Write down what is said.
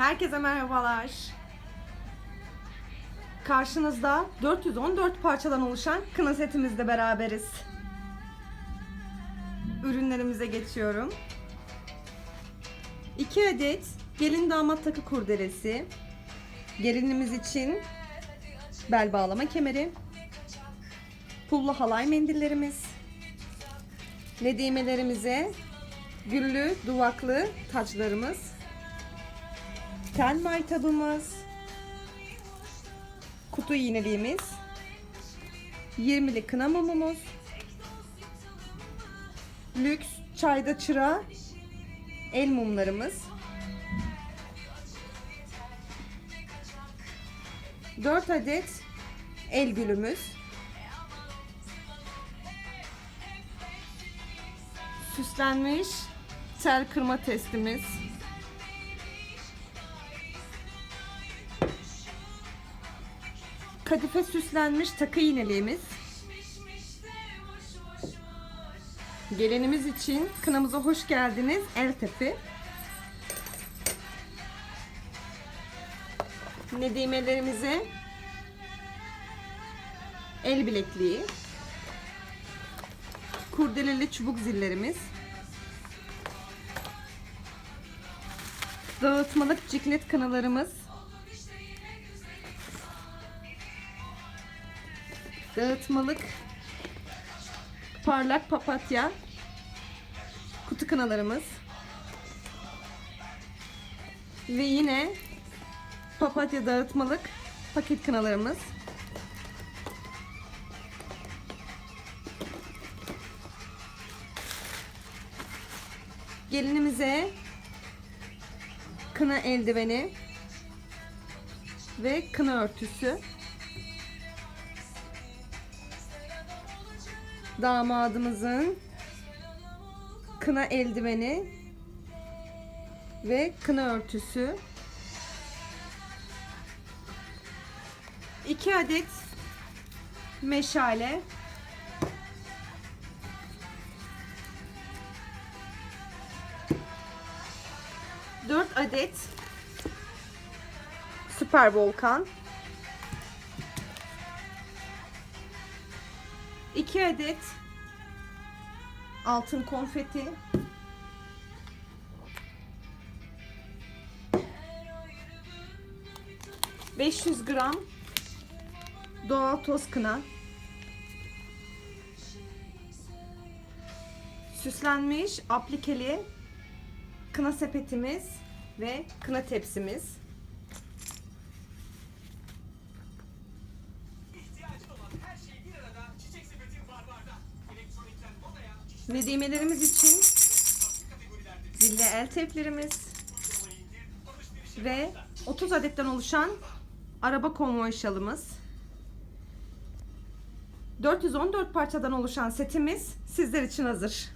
Herkese merhabalar. Karşınızda 414 parçadan oluşan kına setimizle beraberiz. Ürünlerimize geçiyorum. 2 adet gelin damat takı kurdelesi. Gelinimiz için bel bağlama kemeri. Pullu halay mendillerimiz. Nedimelerimize güllü duvaklı taçlarımız. Tel maytabımız. Kutu iğneliğimiz. 20'li kına mumumuz. Lüks çayda çıra el mumlarımız. 4 adet el gülümüz. Süslenmiş tel kırma testimiz. Kadife süslenmiş takı iğneliğimiz. Gelenimiz için kınamıza hoş geldiniz. El tepi. Nedimelerimize el bilekliği. Kurdeleli çubuk zillerimiz. Dağıtmalık ciklet kanalarımız. Dağıtmalık parlak papatya kutu kınalarımız. Ve yine papatya dağıtmalık paket kınalarımız. Gelinimize kına eldiveni ve kına örtüsü. Damadımızın kına eldiveni ve kına örtüsü. 2 adet meşale. Dört adet süper volkan. 2 adet altın konfeti. ...500 gram... ...doğal toz kına... ...süslenmiş aplikeli... ...kına sepetimiz... ...ve kına tepsimiz... ...nedimelerimiz için... ...zille el teplerimiz... ve 30 adetten oluşan araba konvoy şalımız. 414 parçadan oluşan setimiz sizler için hazır.